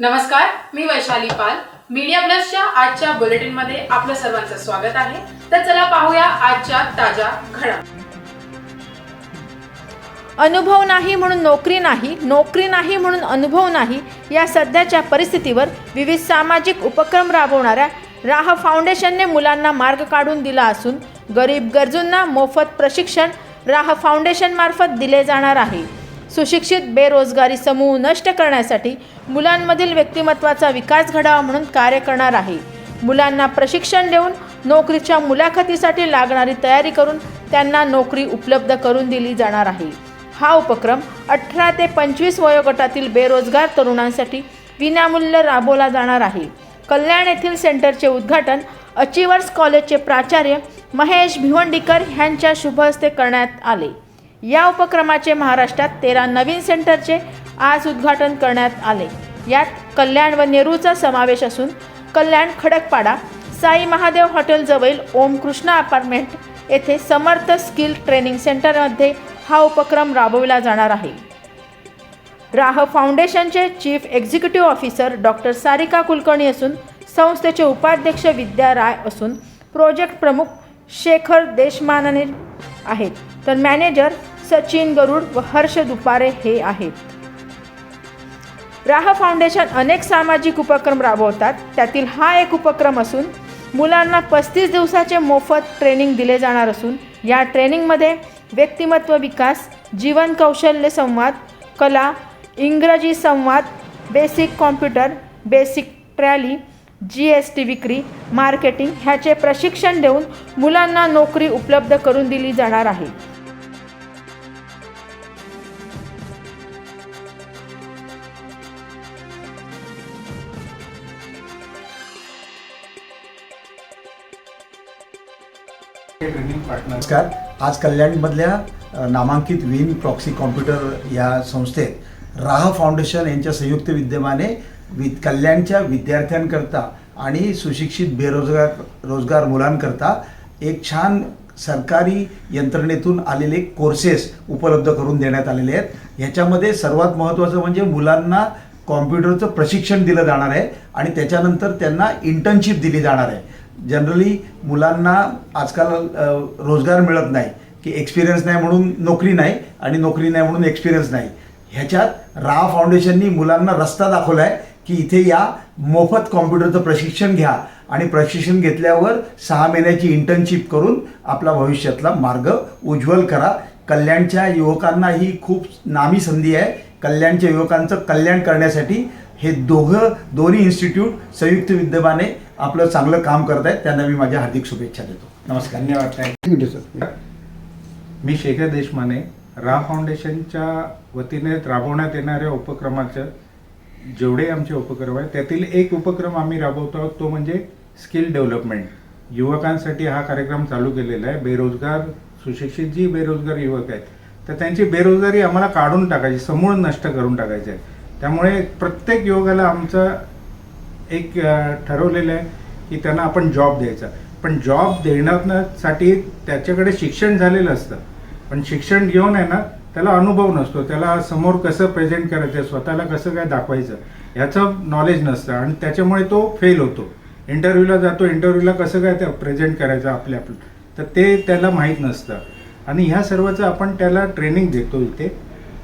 नमस्कार मी वैशाली पाल. मीडिया प्लसच्या आजच्या बुलेटिनमध्ये आपलं सर्वांचं स्वागत आहे. तर चला पाहूया आजच्या ताज्या घडा अनुभव नाही म्हणून नोकरी नाही नोकरी नाही म्हणून अनुभव नाही या सध्याच्या परिस्थितीवर विविध सामाजिक उपक्रम राबवणाऱ्या राह फाउंडेशनने मुलांना मार्ग काढून दिला असून गरीब गरजूंना मोफत प्रशिक्षण राह फाउंडेशनमार्फत दिले जाणार आहे. सुशिक्षित बेरोजगारी समूह नष्ट करण्यासाठी मुलांमधील व्यक्तिमत्वाचा विकास घडावा म्हणून कार्य करणार आहे. मुलांना प्रशिक्षण देऊन नोकरीच्या मुलाखतीसाठी लागणारी तयारी करून त्यांना नोकरी उपलब्ध करून दिली जाणार आहे. हा उपक्रम अठरा ते पंचवीस वयोगटातील बेरोजगार तरुणांसाठी विनामूल्य राबवला जाणार आहे. कल्याण येथील सेंटरचे उद्घाटन अचिवर्स कॉलेजचे प्राचार्य महेश भिवंडीकर यांच्या शुभहस्ते करण्यात आले. या उपक्रमाचे महाराष्ट्रात तेरा नवीन सेंटरचे आज उद्घाटन करण्यात आले. यात कल्याण व नेरूचा समावेश असून कल्याण खडकपाडा साई महादेव हॉटेलजवळील ओम कृष्णा अपार्टमेंट येथे समर्थ स्किल ट्रेनिंग सेंटरमध्ये हा उपक्रम राबविला जाणार आहे. राह फाउंडेशनचे chief executive officer doctor Sarika Kulkarni असून संस्थेचे उपाध्यक्ष विद्या राय असून प्रोजेक्ट प्रमुख शेखर देशमानने आहेत. तर मॅनेजर सचिन गरुड व हर्ष दुपारे हे आहेत. राह फाउंडेशन अनेक सामाजिक उपक्रम राबवतात. त्यातील हा एक उपक्रम असून मुलांना पस्तीस दिवसाचे मोफत ट्रेनिंग दिले जाणार असून या ट्रेनिंगमध्ये व्यक्तिमत्व विकास जीवन कौशल्य संवाद कला इंग्रजी संवाद basic computer basic tally G S T विक्री मार्केटिंग ह्याचे प्रशिक्षण देऊन मुलांना नोकरी उपलब्ध करून दिली जाणार आहे. नमस्कार. आज कल्याणमधल्या नामांकित विन प्रॉक्सी कॉम्प्युटर या संस्थेत राह फाउंडेशन यांच्या संयुक्त विद्यमाने वि कल्याणच्या विद्यार्थ्यांकरता आणि सुशिक्षित बेरोजगार रोजगार मुलांकरता एक छान सरकारी यंत्रणेतून आलेले कोर्सेस उपलब्ध करून देण्यात आलेले आहेत. ह्याच्यामध्ये सर्वात महत्त्वाचं म्हणजे मुलांना कॉम्प्युटरचं प्रशिक्षण दिलं जाणार आहे आणि त्याच्यानंतर त्यांना इंटर्नशिप दिली जाणार आहे. जनरली मुलांना आजकाल रोजगार मिळत नाही. की एक्सपिरियन्स नाही म्हणून नोकरी नाही आणि नोकरी नाही म्हणून एक्सपिरियन्स नाही. ह्याच्यात रा फाउंडेशननी मुलांना रस्ता दाखवला आहे की इथे या मोफत कॉम्प्युटरचं प्रशिक्षण घ्या आणि प्रशिक्षण घेतल्यावर सहा महिन्याची इंटर्नशिप करून आपला भविष्यातला मार्ग उज्ज्वल करा. कल्याणच्या युवकांना ही खूप नामी संधी आहे. कल्याणच्या युवकांचं कल्याण करण्यासाठी हे दोघं दोन्ही इन्स्टिट्यूट संयुक्त विद्यमाने आपलं चांगलं काम करत आहेत. त्यांना मी माझ्या हार्दिक शुभेच्छा देतो. नमस्कार. धन्यवाद थँक्यू मी शेखर देशमाने रा फाउंडेशनच्या वतीने राबवण्यात येणाऱ्या उपक्रमाचं जेवढे आमचे उपक्रम आहेत त्यातील एक उपक्रम आम्ही राबवतो आहोत तो म्हणजे स्किल डेव्हलपमेंट. युवकांसाठी हा कार्यक्रम चालू केलेला आहे. बेरोजगार सुशिक्षित जी बेरोजगार युवक आहेत. तर त्यांची बेरोजगारी आम्हाला काढून टाकायची समूळ नष्ट करून टाकायची आहे त्यामुळे प्रत्येक युवकाला आमचं एक ठरवलेलं आहे की त्यांना आपण जॉब द्यायचा. पण जॉब देण्यासाठी त्याच्याकडे शिक्षण झालेलं असतं. पण शिक्षण घेऊन आहे ना त्याला अनुभव नसतो. त्याला समोर कसं प्रेझेंट करायचं स्वतःला कसं काय दाखवायचं ह्याचं नॉलेज नसतं. आणि त्याच्यामुळे तो फेल होतो. इंटरव्ह्यूला जातो इंटरव्ह्यूला कसं काय त्या प्रेझेंट करायचं आपल्या आपलं तर ते त्याला माहीत नसतं. आणि ह्या सर्वाचं आपण त्याला ट्रेनिंग देतो इथे.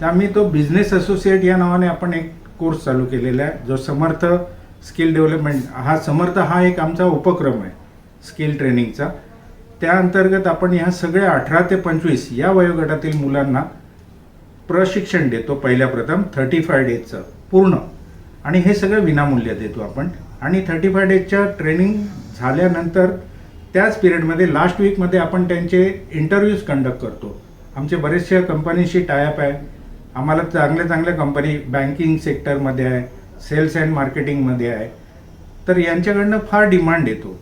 तर आम्ही तो बिझनेस असोसिएट या नावाने आपण एक कोर्स चालू केलेला आहे जो समर्थ स्किल डेव्हलपमेंट हा समर्थ हा एक आमचा उपक्रम आहे स्किल ट्रेनिंगचा त्या अंतर्गत आपण ह्या सगळ्या अठरा ते पंचवीस या वयोगटातील मुलांना प्रशिक्षण देतो पहिल्या प्रथम थर्टी फाय डेजचं पूर्ण. आणि हे सगळं विनामूल्य देतो आपण. आणि थर्टी फाय डेजच्या ट्रेनिंग झाल्यानंतर त्याच पिरियडमध्ये लास्ट वीकमध्ये आपण त्यांचे इंटरव्ह्यूज कंडक्ट करतो. आमचे बरेचशा कंपनीशी टायअप आहे. आम्हाला चांगल्या चांगल्या कंपनी बँकिंग सेक्टरमध्ये आहे सेल्स अँड मार्केटिंगमध्ये आहे. तर यांच्याकडनं फार डिमांड येतो.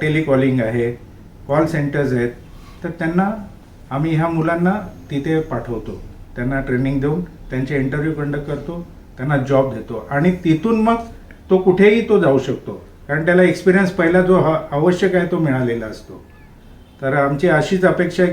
टेलिकॉलिंग आहे कॉल सेंटर्स आहेत. तर त्यांना आम्ही ह्या मुलांना तिथे पाठवतो. त्यांना ट्रेनिंग देऊन त्यांचे इंटरव्ह्यू कंडक्ट करतो त्यांना जॉब देतो. आणि तिथून मग तो कुठेही तो जाऊ शकतो. कारण त्याला एक्सपिरियन्स पहिला जो ह आवश्यक आहे तो मिळालेला असतो. तर आमची अशीच अपेक्षा आहे